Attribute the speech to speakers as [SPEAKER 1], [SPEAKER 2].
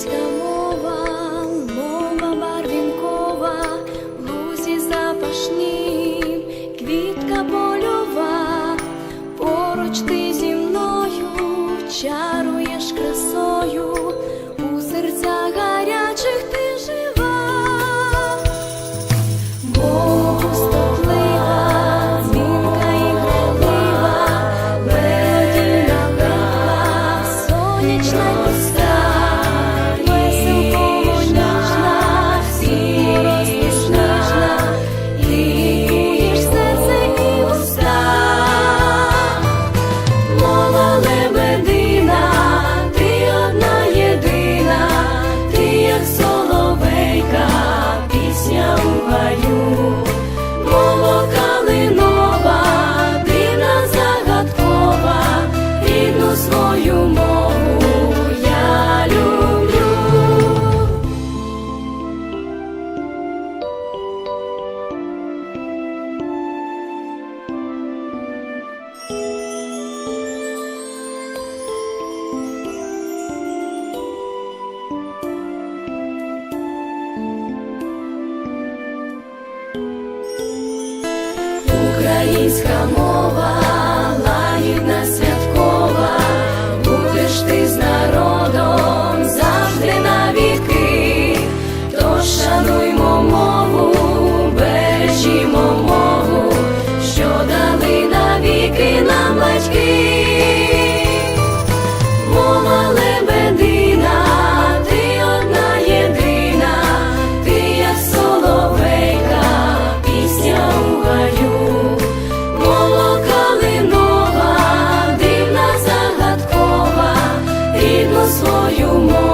[SPEAKER 1] Козацька мова, барвінкова, лузі запашні, квітка польова, поруч ти зі мною чаруєш красою, у серцях гарячих ти жива, стоплива, дзвінка і гравлива, мелодійна права, сонячна пуста. Українська мова, лагідна святкова, будеш ти з народом завжди навіки, тож шануймо мову, бережімо мову, що дали навіки нам батьки. свою мову.